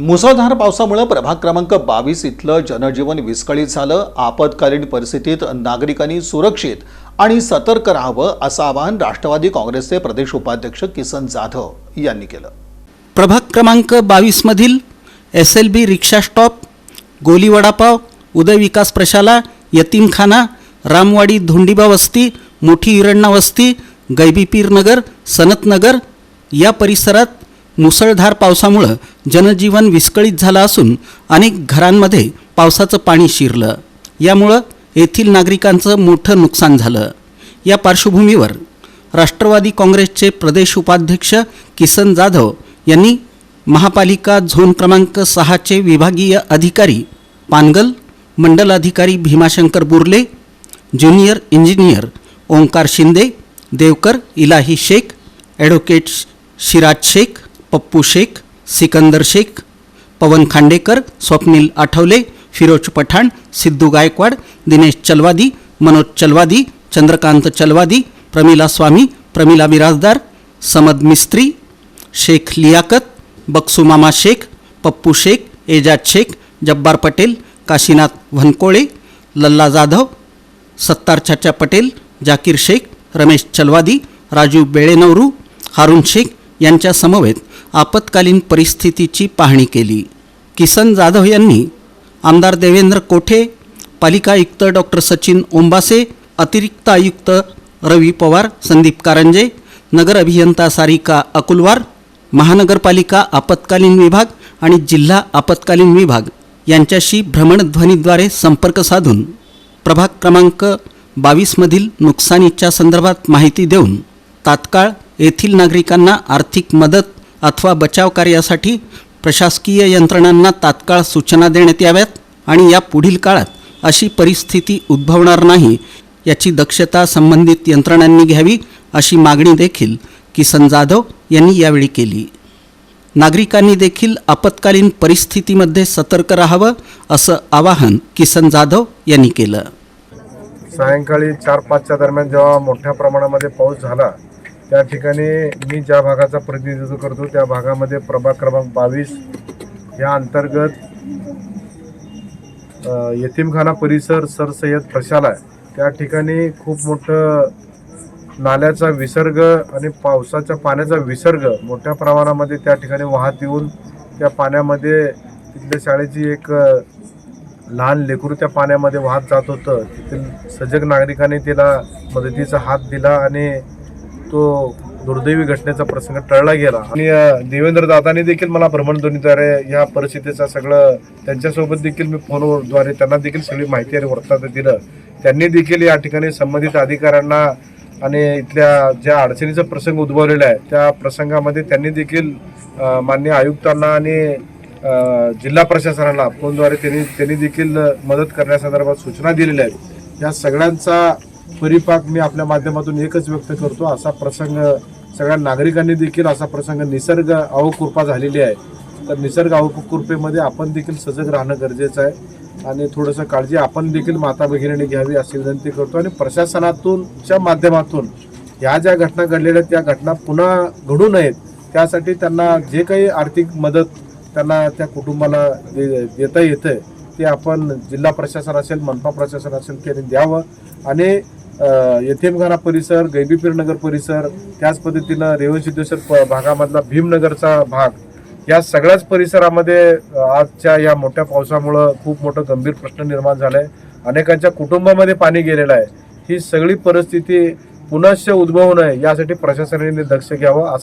मुसळधार पावसामुळे प्रभाग क्रमांक बावीस इथलं जनजीवन विस्कळीत झालं. आपत्कालीन परिस्थितीत नागरिकांनी सुरक्षित आणि सतर्क राहावं असं आवाहन राष्ट्रवादी काँग्रेसचे प्रदेश उपाध्यक्ष किसन जाधव यांनी केलं. प्रभाग क्रमांक बावीसमधील एस एल बी रिक्षा स्टॉप गोली वडापाव उदय विकास प्रशाला यतीमखाना रामवाडी धोंडीबा वस्ती मोठी इरण्णा वस्ती गैबीपीर नगर सनतनगर या परिसरात मुसळधार पावसामुळं जनजीवन विस्कळीत झालं असून अनेक घरांमध्ये पावसाचं पाणी शिरलं. यामुळं येथील नागरिकांचं मोठं नुकसान झालं. या पार्श्वभूमीवर राष्ट्रवादी काँग्रेसचे प्रदेश उपाध्यक्ष किसन जाधव यांनी महापालिका झोन क्रमांक सहाचे विभागीय अधिकारी Pangal मंडलाधिकारी Bhimashankar Burle junior engineer Omkar Shinde Devkar Ilahi Shaikh advocate Shiraj Shaikh Pappu Shaikh Sikandar Shaikh Pawan Khandekar Swapnil Athawale Firoz Pathan Siddhu Gaikwad Dinesh Chalwadi Manoj Chalwadi Chandrakant Chalwadi Pramila Swami Pramila Birajdar Samad Mistry Shaikh Liyakat Baksu मामा शेख पप्पू शेख एजाज शेख जब्बार पटेल काशीनाथ वनकोळे लल्ला जाधव सत्तार चाचा पटेल जाकीर शेख रमेश चलवादी राजू बेळेनवरू हारून शेख यांच्या समवेत आपत्कालीन परिस्थितीची पाहणी केली. किसन जाधव यांनी आमदार देवेंद्र कोठे पालिका आयुक्त डॉक्टर सचिन ओंबासे अतिरिक्त आयुक्त रवी पवार संदीप कारंजे नगर अभियंता सारिका अकुलवार महानगरपालिका आपत्कालीन विभाग आणि जिल्हा आपत्कालीन विभाग यांच्याशी भ्रमणध्वनीद्वारे संपर्क साधून प्रभाग क्रमांक बावीसमधील नुकसानीच्या संदर्भात माहिती देऊन तात्काळ येथील नागरिकांना आर्थिक मदत अथवा बचाव कार्यासाठी प्रशासकीय यंत्रणांना तात्काळ सूचना देण्यात याव्यात आणि या पुढील काळात अशी परिस्थिती उद्भवणार नाही याची दक्षता संबंधित यंत्रणांनी घ्यावी अशी मागणी देखील किसन जाधव यांनी यावेळी केली. नागरिकांनी देखील आपत्कालीन परिस्थितीमध्ये सतर्क राहावं असं आवाहन किसन जाधव यांनी केलं. सायंकाळी चार पाचच्या दरम्यान जेव्हा मोठ्या प्रमाणामध्ये पाऊस झाला त्या ठिकाणी मी ज्या भागाचा प्रतिनिधित्व करतो त्या भागामध्ये प्रभाग क्रमांक बावीस या अंतर्गत यतीमखाना परिसर सर सय्यद प्रशाला त्या ठिकाणी खूप मोठं नाल्याचा विसर्ग आणि पावसाच्या पाण्याचा विसर्ग मोठ्या प्रमाणामध्ये त्या ठिकाणी वाहत येऊन त्या पाण्यामध्ये तिथल्या शाळेची एक लहान लेकरू त्या पाण्यामध्ये वाहत जात होतं. तिथील सजग नागरिकांनी तिला मदतीचा हात दिला आणि तो दुर्दैवी घटनेचा प्रसंग टळला गेला. आणि देवेंद्र दादांनी देखील मला भ्रमणध्वनीद्वारे या परिस्थितीचा सगळं त्यांच्यासोबत देखील मी फोनद्वारे त्यांना देखील सगळी माहिती आणि वृत्तात दिलं. त्यांनी देखील या ठिकाणी संबंधित अधिकाऱ्यांना आणि इथल्या ज्या अडचणीचा प्रसंग उद्भवलेला आहे त्या प्रसंगामध्ये त्यांनी देखील मान्य आयुक्तांना आणि जिल्हा प्रशासनाला फोनद्वारे त्यांनी त्यांनी देखील मदत करण्यासंदर्भात सूचना दिलेल्या आहेत. या सगळ्यांचा परिपाक मी आपल्या माध्यमातून एकच व्यक्त करतो असा प्रसंग सगळ्या नागरिकांनी देखील असा प्रसंग निसर्ग अवकृपा झालेली आहे. तर निसर्ग अवकृपेमध्ये आपण देखील सजग राहणं गरजेचं आहे आणि थोडंसं काळजी आपण देखील माता भगिनीने घ्यावी अशी विनंती करतो आणि प्रशासनातूनच्या माध्यमातून ह्या ज्या घटना घडलेल्या त्या घटना पुन्हा घडू नयेत त्यासाठी त्यांना जे काही आर्थिक मदत त्यांना त्या कुटुंबाला दे देता येतं ते आपण जिल्हा प्रशासन असेल मनपा प्रशासन असेल त्यांनी द्यावं आणि अ, परिसर गैबीपीर नगर परिसर त्याच पद्धतीनं रेवणसिद्धेश्वर भागामधला भीमनगरचा भाग या सगळ्याच परिसरामध्ये आजच्या या मोठ्या पावसामुळं खूप मोठं गंभीर प्रश्न निर्माण झालाय. अनेकांच्या कुटुंबामध्ये पाणी गेलेलं आहे. ही सगळी परिस्थिती पुनश्च उद्भवू नये यासाठी प्रशासनाने दक्ष घ्यावं